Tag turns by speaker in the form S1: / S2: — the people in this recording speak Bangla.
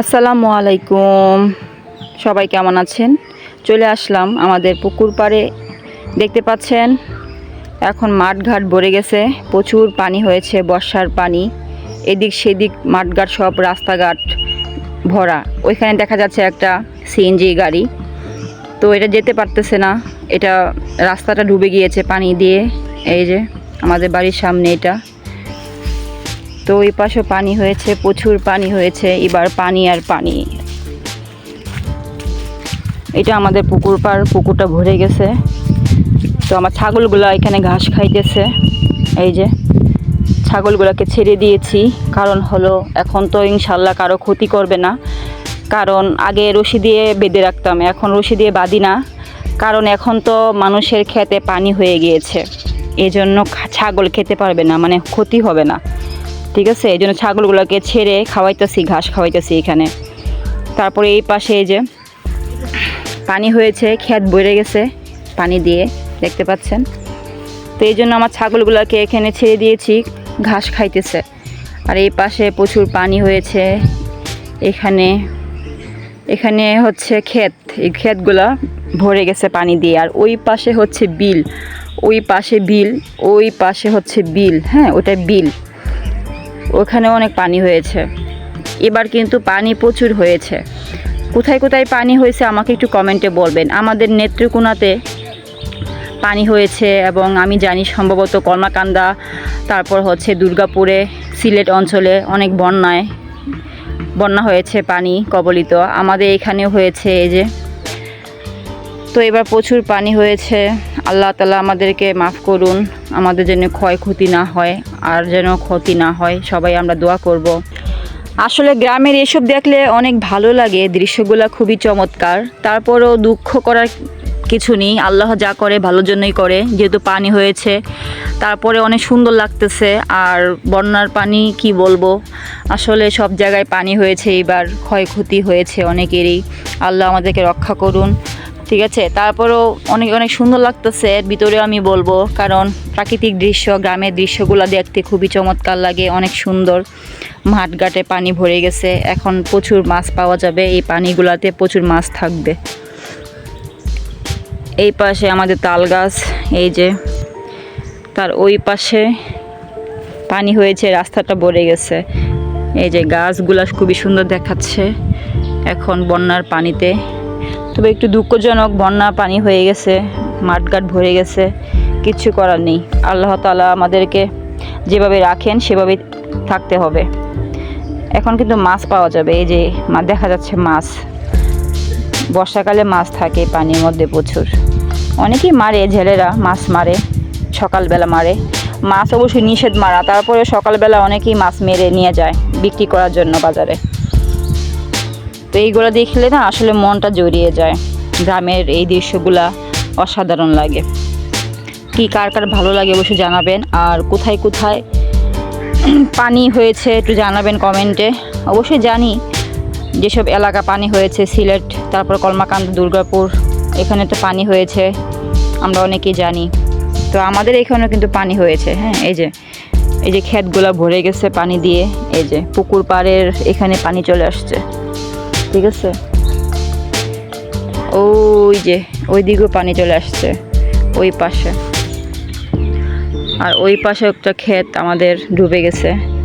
S1: আসসালামু আলাইকুম। সবাই কেমন আছেন? চলে আসলাম আমাদের পুকুর পাড়ে। দেখতে পাচ্ছেন, এখন মাঠঘাট ভরে গেছে। প্রচুর পানি হয়েছে, বর্ষার পানি। এদিক সেদিক মাঠঘাট সব রাস্তাঘাট ভরা। ওইখানে দেখা যাচ্ছে একটা সিএনজি গাড়ি। তো এটা যেতে পারতেছে না। এটা রাস্তাটা ডুবে গিয়েছে পানি দিয়ে। এই যে, আমাদের বাড়ির সামনে এটা। তো ওই পাশে পানি হয়েছে, প্রচুর পানি হয়েছে, এবার পানি আর পানি। এটা আমাদের পুকুর পাড় পুকুরটা ভরে গেছে। তো আমার ছাগলগুলো এখানে ঘাস খাইতেছে। এই যে, ছাগলগুলোকে ছেড়ে দিয়েছি, কারণ হলো এখন তো ইনশাল্লাহ কারও ক্ষতি করবে না। কারণ আগে রশি দিয়ে বেঁধে রাখতাম, এখন রশি দিয়ে বাঁধি না। কারণ এখন তো মানুষের খেতে পানি হয়ে গিয়েছে। এজন্য ছাগল খেতে পারবে না মানে ক্ষতি হবে না। ঠিক আছে? এই জন্য ছাগলগুলোকে ছেড়ে খাওয়াইতেছি, ঘাস খাওয়াইতেছি এখানে। তারপরে এই পাশে এই যে পানি হয়েছে, ক্ষেত বইরে গেছে পানি দিয়ে, দেখতে পাচ্ছেন? তো এই জন্য আমার ছাগলগুলোকে এখানে ছেড়ে দিয়েছি, ঘাস খাইতেছে। আর এই পাশে প্রচুর পানি হয়েছে, এখানে এখানে হচ্ছে ক্ষেত। এই ক্ষেতগুলো ভরে গেছে পানি দিয়ে। আর ওই পাশে হচ্ছে বিল, ওই পাশে বিল, ওই পাশে হচ্ছে বিল হ্যাঁ ওটা বিল। ওখানে অনেক পানি হয়েছে। এবার কিন্তু পানি প্রচুর হয়েছে। কোথায় কোথায় পানি হয়েছে আমাকে একটু কমেন্টে বলবেন। আমাদের নেত্রকোনাতে পানি হয়েছে এবং আমি জানি সম্ভবত কর্মাকান্দা, তারপর হচ্ছে দুর্গাপুরে, সিলেট অঞ্চলে অনেক বন্যায়, বন্যা হয়েছে পানি কবলিত। আমাদের এখানেও হয়েছে এই যে তো এবার প্রচুর পানি হয়েছে। আল্লাহ তালা আমাদেরকে মাফ করুন, আমাদের যেন ক্ষয়ক্ষতি না হয় আর যেন ক্ষতি না হয়, সবাই আমরা দোয়া করব। আসলে গ্রামের এসব দেখলে অনেক ভালো লাগে দৃশ্যগুলো খুবই চমৎকার। তারপরও দুঃখ করার কিছু নেই, আল্লাহ যা করে ভালোর জন্যই করে, যেহেতু পানি হয়েছে। তারপরে অনেক সুন্দর লাগতেছে, আর বন্যার পানি কি বলব? আসলে সব জায়গায় পানি হয়েছে, এবার ক্ষয়ক্ষতি হয়েছে অনেকেরই। আল্লাহ আমাদেরকে রক্ষা করুন। ঠিক আছে? তারপরেও অনেক অনেক সুন্দর লাগতেছে। ভিতরে আমি বলব, কারণ প্রাকৃতিক দৃশ্য, গ্রামের দৃশ্যগুলো দেখতে খুবই চমৎকার লাগে, অনেক সুন্দর। মাঠঘাটে পানি ভরে গেছে, এখন প্রচুর মাছ পাওয়া যাবে, এই পানিগুলোতে প্রচুর মাছ থাকবে। এই পাশে আমাদের তাল গাছ, এই যে, তার ওই পাশে পানি হয়েছে, রাস্তাটা ভরে গেছে। এই যে গাছগুলা খুবই সুন্দর দেখাচ্ছে, এখন বন্যার পানিতে। তবে একটু দুঃখজনক, বন্যা পানি হয়ে গেছে, মাঠঘাট ভরে গেছে কিচ্ছু করার নেই। আল্লাহ তালা আমাদেরকে যেভাবে রাখেন সেভাবে থাকতে হবে। এখন কিন্তু মাছ পাওয়া যাবে, এই যে দেখা যাচ্ছে মাছ। বর্ষাকালে মাছ থাকে পানির মধ্যে প্রচুর। অনেকেই মারে, ঝেলেরা মাছ মারে, সকালবেলা মারে। মাছ অবশ্যই নিষেধ মারা, তারপরে সকালবেলা অনেকেই মাছ মেরে নিয়ে যায় বিক্রি করার জন্য বাজারে। তো এইগুলো দেখলে না আসলে মনটা জড়িয়ে যায়। গ্রামের এই দৃশ্যগুলা অসাধারণ লাগে। কি কার কার ভালো লাগে অবশ্যই জানাবেন। আর কোথায় কোথায় পানি হয়েছে একটু জানাবেন কমেন্টে। অবশ্যই জানি যেসব এলাকা পানি হয়েছে, সিলেট, তারপর কলমাকান্ত দুর্গাপুর, এখানে তো পানি হয়েছে, আমরা অনেকেই জানি। তো আমাদের এখানেও কিন্তু পানি হয়েছে হ্যাঁ এই যে এই যে ক্ষেতগুলো ভরে গেছে পানি দিয়ে, এই যে পুকুর পাড়ের এখানে পানি চলে আসছে। ঠিক আছে? ওই যে, ওই দিকেও পানি চলে আসছে, ওই পাশে। আর ওই পাশে একটা ক্ষেত আমাদের ডুবে গেছে।